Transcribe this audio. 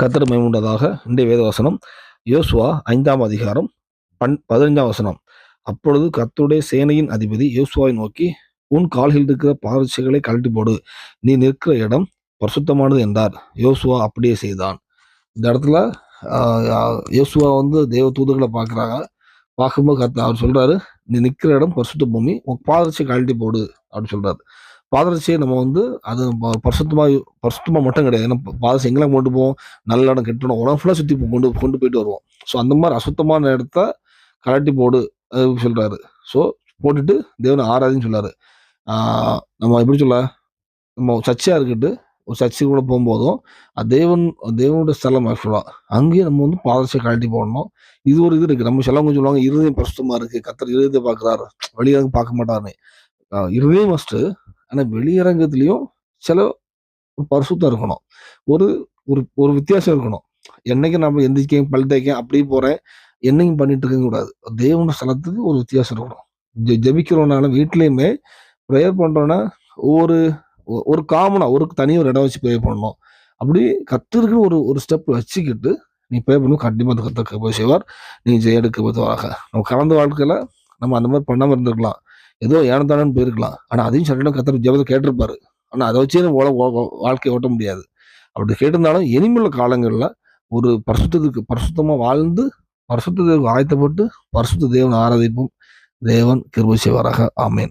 கத்தர் மேம்புண்டதாக இன்றைய வேதவசனம் யோசுவா ஐந்தாம் அதிகாரம் பன் பதினைஞ்சாம் வசனம். அப்பொழுது கர்த்தருடைய சேனையின் அதிபதி யோசுவாவை நோக்கி உன் கால்களில் இருக்கிற பாரட்சிகளை கழட்டி போடு. நீ நிற்கிற இடம் பரிசுத்தமானது என்றார். யோசுவா அப்படியே செய்தான். இந்த இடத்துல யோசுவா வந்து தேவ தூதர்களை பார்க்குறாங்க. பார்க்கும்போது கத்த அவர் சொல்கிறாரு நீ நிற்கிற இடம் பரிசுத்த பூமி உன் பாதரட்சை கழட்டி போடு அப்படின்னு சொல்கிறார் பாதரட்சியை நம்ம வந்து அது ப- பரிசுத்தமாக மட்டும் கிடையாது. ஏன்னா பாதரட்சி எங்கெல்லாம் கொண்டு போவோம்? நல்ல இடம் கெட்டணும் உடம்பு ஃபுல்லாக சுற்றி கொண்டு கொண்டு போயிட்டு வருவோம். ஸோ அந்த மாதிரி அசுத்தமான இடத்த கழட்டி போடு சொல்கிறாரு ஸோ போட்டுட்டு தேவனை ஆராதின்னு சொல்கிறாரு நம்ம எப்படி சொல்ல? நம்ம சர்ச்சையாக இருக்கட்டு ஒரு சர்ச்சை கூட போகும்போதும் அது தேவன் தேவனுடைய ஸ்தலம் ஆக்சுவலாக அங்கேயும் நம்ம வந்து பாதரட்சியை கழட்டி போடணும். இது ஒரு இது இருக்குது நம்ம சிலவங்க சொல்லுவாங்க? இருதயம் பிரசுத்தமாக இருக்குது கத்தர் இருதயத்தை பார்க்குறாரு. வெளியரங்க பார்க்க மாட்டாருன்னு இருதயம் ஃபஸ்ட்டு ஆனால் வெளியரங்கத்துலேயும் சில பரிசுத்தம் இருக்கணும். ஒரு ஒரு ஒரு வித்தியாசம் இருக்கணும். என்னைக்கு நம்ம எந்திரிக்கேன் பல் தேய்க்கேன் அப்படியே போகிறேன் என்னைக்கும் பண்ணிட்டு இருக்க கூடாது. தேவன ஸ்தலத்துக்கு ஒரு வித்தியாசம் இருக்கணும். ஜெ- ஜெபிக்கிறோம்னால வீட்லேயுமே ப்ரேயர் பண்ணுறோன்னா ஒவ்வொரு ஒரு காமனாக ஒரு தனி ஒரு இடம் வச்சு ப்ரே பண்ணணும். அப்படி கத்திருக்கு ஒரு ஒரு ஸ்டெப் வச்சுக்கிட்டு நீ ப்ரே பண்ணும். கண்டிப்பாக அந்த கற்றுக்க போய் செய்வார். நீ ஜெய எடுக்க பொதுவாக நம்ம கடந்த வாழ்க்கையில் நம்ம அந்த மாதிரி பண்ணாமல் இருந்திருக்கலாம். ஏதோ ஏனத்தானு போயிருக்கலாம். ஆனால் அதையும் சரியான கத்தர் ஜபத்தை கேட்டிருப்பாரு. ஆனால் அதை வச்சே நம்ம ஓட- ஓ- வாழ்க்கையை ஓட்ட முடியாது. அப்படி கேட்டிருந்தாலும் இனிமேல் காலங்களில் ஒரு பரிசுத்தத்துக்கு பரிசுத்தமாக வாழ்ந்து பரிசுத்தத்துக்கு ஆயத்தப்பட்டு பரிசுத்த தேவன் ஆராதிப்போம். தேவன் கிருபை செய்வாராக. ஆமேன்.